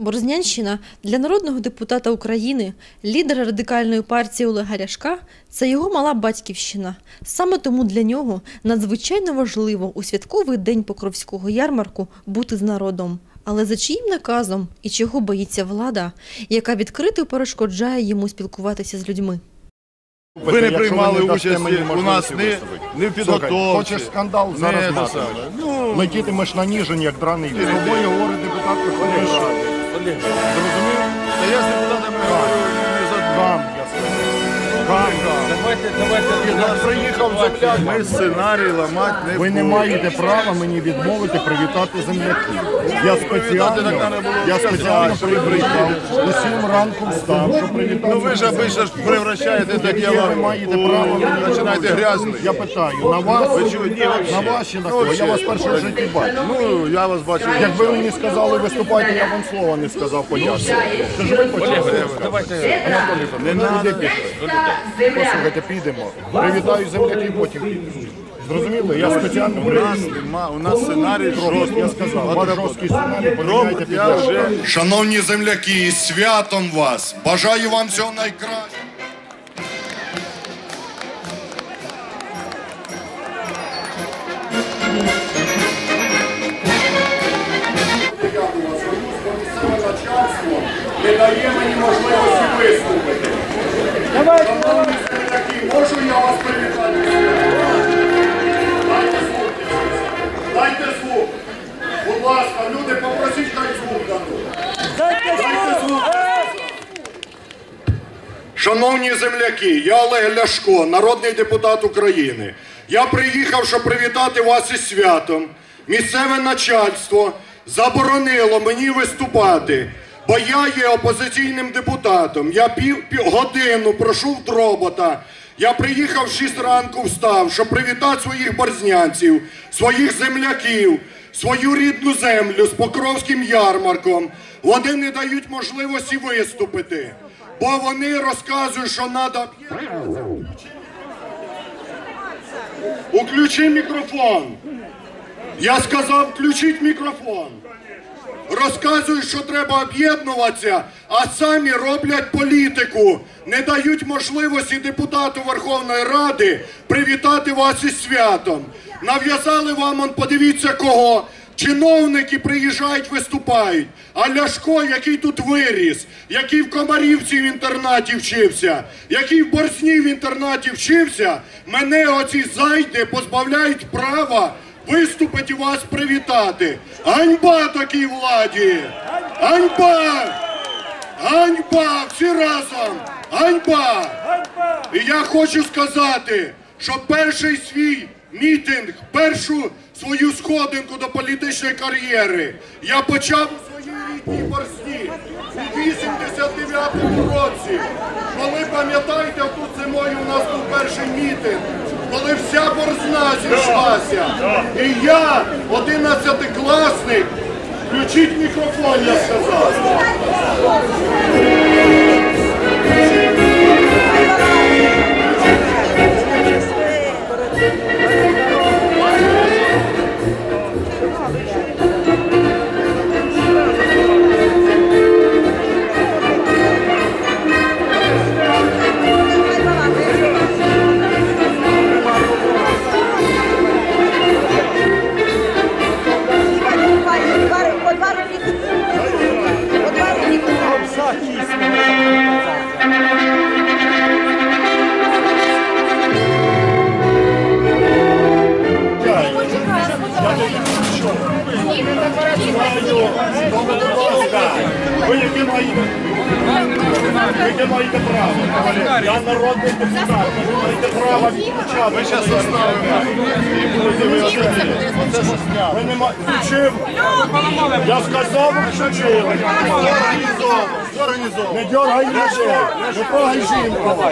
Борзнянщина для народного депутата України, лідера радикальної партії Олега Ляшка – це його мала батьківщина. Саме тому для нього надзвичайно важливо у святковий день Покровського ярмарку бути з народом. Але за чиїм наказом і чого боїться влада, яка відкрито перешкоджає йому спілкуватися з людьми? Ви не приймали не участі у нас виступити. ні в підготовці. Хочеш скандал, зараз. Ну, Летітимеш на ніжень, як драний. З тобою говорить депутат Верховної Ради. Зрозумів? та я з депутатами говорю не за вам, я сказав. Гам. Давайте, давайте. Я приїхав земляк, ми сценарій ламати не Ви не будемо. маєте права мені відмовити привітати земляків. Я спеціально, так я спеціально приїхав, усім ранку встав, щоб привітати. Ну ви ж обично ж превращаєте таке Яке ви маєте право мені починаєте грязно. Я питаю, на вас, Ви? На ваші Ну, накло, я вас перше в житті бачу. Ну, я вас бачу. Якби ви мені сказали виступайте, я вам слова не сказав подякувати. Це ж ви почали. Давайте. Анатолій, не надо. Послухайте, підемо. Привітаю земляків, потім підемо. Зрозуміли? Я спеціально У нас нема, у нас сценарій жорсткий. Я сказав, ваш жорсткий сценарій, поміняйте я вже Шановні земляки, з святом вас! Бажаю вам всього найкращого! не дає мені можливості виступити. Можу я вас привітати? Дайте звук. Дайте звук. Будь ласка, люди, попросіть. Дайте звук. Шановні земляки, я Олег Ляшко, народний депутат України. Я приїхав, щоб привітати вас із святом. Місцеве начальство заборонило мені виступати, бо я є опозиційним депутатом. Я пів, пів годину прошу в дробота. Я приїхав в 6 ранку встав, щоб привітати своїх борзнянців, своїх земляків, свою рідну землю з Покровським ярмарком. Вони не дають можливості виступити. Бо вони розказують, що треба. Уключи мікрофон. Я сказав, включіть мікрофон. Розказують, що треба об'єднуватися, а самі роблять політику. Не дають можливості депутату Верховної Ради привітати вас із святом. Нав'язали вам, он подивіться кого. Чиновники приїжджають, виступають. А Ляшко, який тут виріс, який в Комарівці в інтернаті вчився, який в Борзні в інтернаті вчився, мене оці зайди позбавляють права виступити і вас привітати. Ганьба такій владі! Ганьба! Ганьба! Всі разом! Ганьба! І я хочу сказати, що перший свій мітинг, першу свою сходинку до політичної кар'єри я почав у своїй рідній борсні у 89-му році. Коли пам'ятаєте, тут зимою у нас був перший мітинг, коли вся борзна зійшлася. І я, 11-класник, включіть мікрофон, я сказав. По яке маєте? Маєте право? Я народний депутат, ви маєте право відключати. Ви зараз Ви не маєте. Включив? Я сказав, включили. Не дергай людей, не трогай жінку.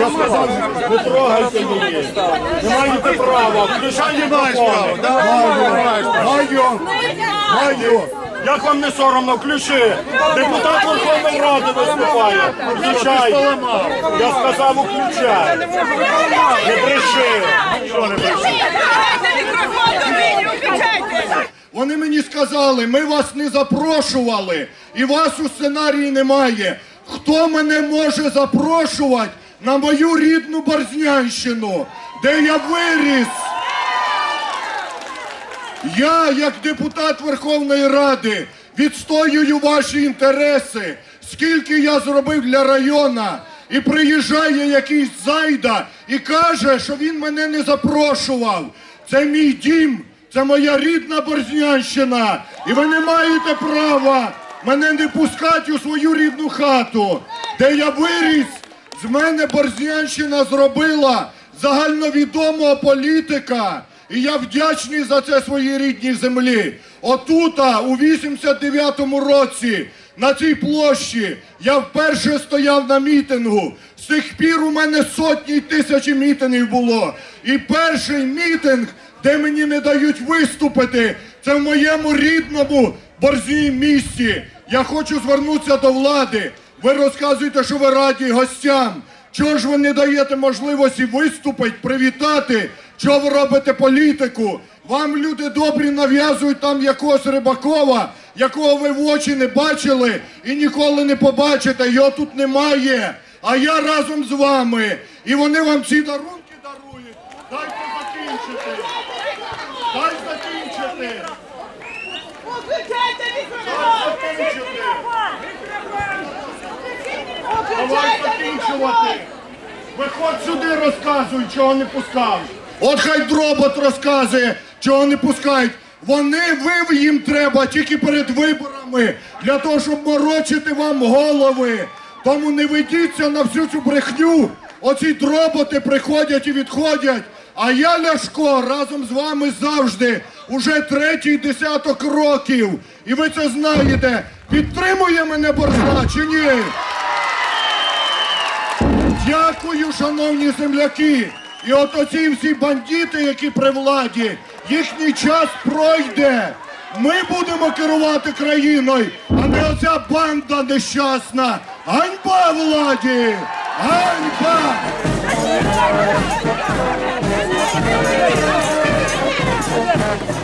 Я сказав, не трогайте її. Не маєте права. Включай мікрофон. Маю. Маю. Як вам не соромно, включи. Депутат Верховної Ради виступає. Включай. Я сказав, включай. Не не бреши? Вони мені сказали, ми вас не запрошували, і вас у сценарії немає. Хто мене може запрошувати на мою рідну Борзнянщину, де я виріс? Я, як депутат Верховної Ради, відстоюю ваші інтереси. Скільки я зробив для района, і приїжджає якийсь зайда і каже, що він мене не запрошував. Це мій дім, це моя рідна Борзнянщина. І ви не маєте права мене не пускати у свою рідну хату, де я виріс. З мене Борзнянщина зробила загальновідомого політика. І я вдячний за це своїй рідній землі. Отута, у 89-му році, на цій площі, я вперше стояв на мітингу. З тих пір у мене сотні й тисячі мітингів було. І перший мітинг, де мені не дають виступити, це в моєму рідному борзій місті. Я хочу звернутися до влади. Ви розказуєте, що ви раді гостям. Чого ж ви не даєте можливості виступити, привітати? Чого ви робите політику? Вам люди добрі нав'язують там якогось Рибакова, якого ви в очі не бачили і ніколи не побачите. Його тут немає. А я разом з вами. І вони вам ці дарунки дарують. Дайте закінчити. Дай закінчити. Виключайте мікрофон! Давай закінчувати. Виходь сюди, розказуй, чого не пускав. От хай дробот розказує, чого не пускають. Вони ви їм треба тільки перед виборами для того, щоб морочити вам голови. Тому не ведіться на всю цю брехню. Оці дроботи приходять і відходять. А я Ляшко разом з вами завжди, уже третій десяток років. І ви це знаєте. Підтримує мене борза чи ні? Дякую, шановні земляки. І от оці всі бандити, які при владі, їхній час пройде. Ми будемо керувати країною, а не оця банда нещасна. Ганьба владі! Ганьба! допомогти,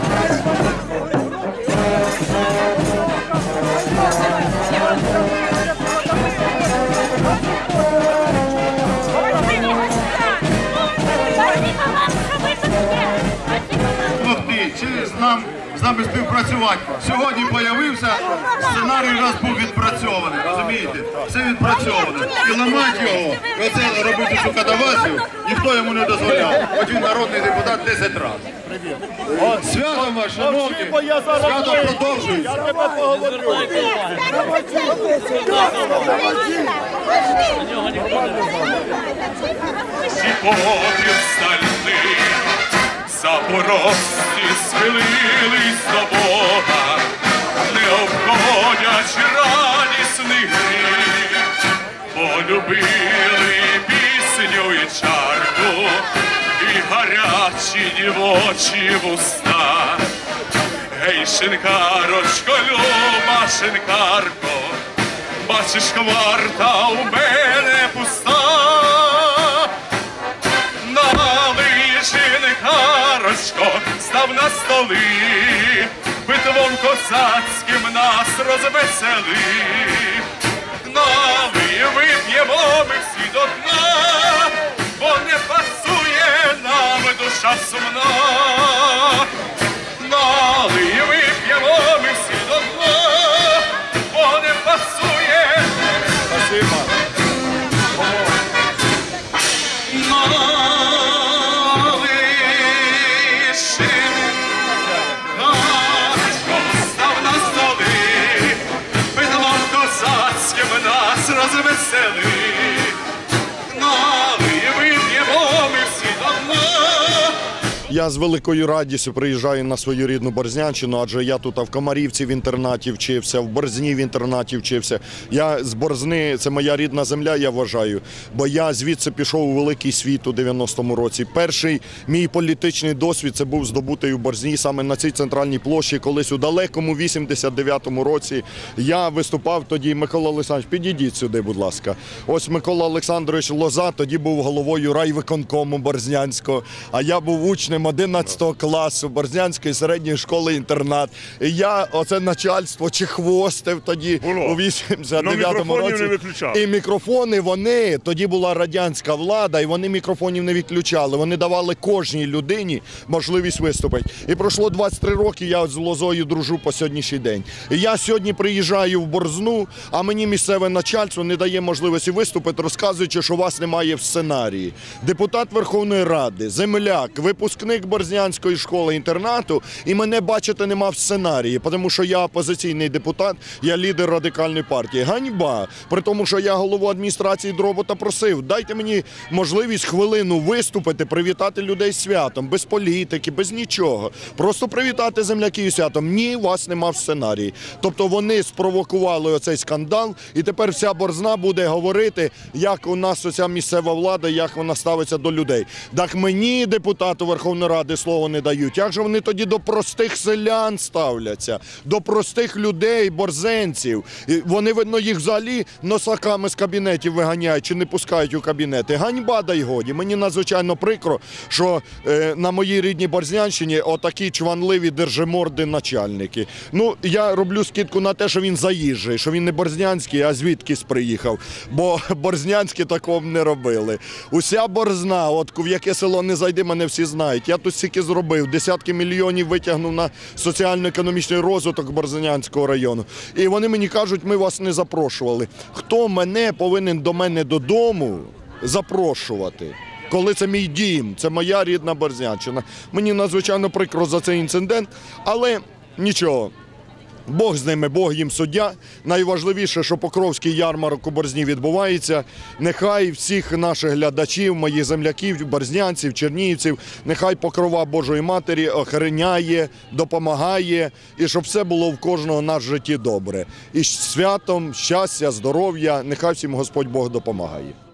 співпрацювати. Сьогодні появився, сценарій раз був відпрацьований, розумієте? Все відпрацьовано. І ламати його, і оце робити цю катавасію, ніхто йому не дозволяв. Хоч він народний депутат 10 разів. Свято вас, шановні, свято продовжується. Попів стальний, запорожці схилились до Бога, не обходять радісний гріх, полюбили пісню і чарку, і гарячі дівочі вуста. Гей, шинкарочко, люба шинкарко, бачиш, кварта у мене пуста. Став на столи, битвом козацьким нас розвесели. Нали вип'ємо ми всі до дна, бо не пасує нам душа сумна. Нали вип'ємо ми всі Я з великою радістю приїжджаю на свою рідну Борзнянщину, адже я тут в Комарівці в інтернаті вчився, в Борзні в інтернаті вчився. Я з Борзни, це моя рідна земля, я вважаю, бо я звідси пішов у великий світ у 90-му році. Перший мій політичний досвід це був здобутий у Борзні, саме на цій центральній площі, колись у далекому 89-му році. Я виступав тоді, Микола Олександрович, підійдіть сюди, будь ласка. Ось Микола Олександрович Лоза тоді був головою райвиконкому Борзнянського, а я був учнем 11 класу Борзнянської середньої школи інтернат. І я оце начальство чехвостив тоді Було. у Ну, 89-му мікрофонів році. не виключали. І мікрофони вони тоді була радянська влада, і вони мікрофонів не відключали. Вони давали кожній людині можливість виступити. І пройшло 23 роки. Я з лозою дружу по сьогоднішній день. І я сьогодні приїжджаю в Борзну, а мені місцеве начальство не дає можливості виступити, розказуючи, що вас немає в сценарії. Депутат Верховної Ради, земляк, випускник Борзнянської школи інтернату, і мене бачите нема в сценарії, тому що я опозиційний депутат, я лідер радикальної партії. Ганьба. При тому, що я голову адміністрації Дробота просив, дайте мені можливість хвилину виступити, привітати людей святом, без політики, без нічого. Просто привітати земляків святом. Ні, вас нема в сценарії. Тобто вони спровокували оцей скандал, і тепер вся борзна буде говорити, як у нас оця місцева влада, як вона ставиться до людей. Так мені, депутату Верховної Ради, слово не дають. Як же вони тоді до простих селян ставляться, до простих людей, борзенців? Вони, видно, їх взагалі носаками з кабінетів виганяють чи не пускають у кабінети. Ганьба дай годі. Мені надзвичайно прикро, що е, на моїй рідній Борзнянщині отакі чванливі держиморди начальники. Ну, я роблю скидку на те, що він заїжджий, що він не борзнянський, а звідкись приїхав. Бо борзнянські такого не робили. Уся борзна, от в яке село не зайди, мене всі знають. Я тут стільки зробив, десятки мільйонів витягнув на соціально-економічний розвиток Борзинянського району. І вони мені кажуть, ми вас не запрошували. Хто мене повинен до мене додому запрошувати? Коли це мій дім, це моя рідна Борзнянщина. Мені надзвичайно прикро за цей інцидент, але нічого. Бог з ними, Бог їм суддя. Найважливіше, що Покровський ярмарок у Борзні відбувається. Нехай всіх наших глядачів, моїх земляків, борзнянців, чернігівців, нехай покрова Божої Матері охороняє, допомагає, і щоб все було в кожного нас житті добре. І святом, щастя, здоров'я, нехай всім Господь Бог допомагає.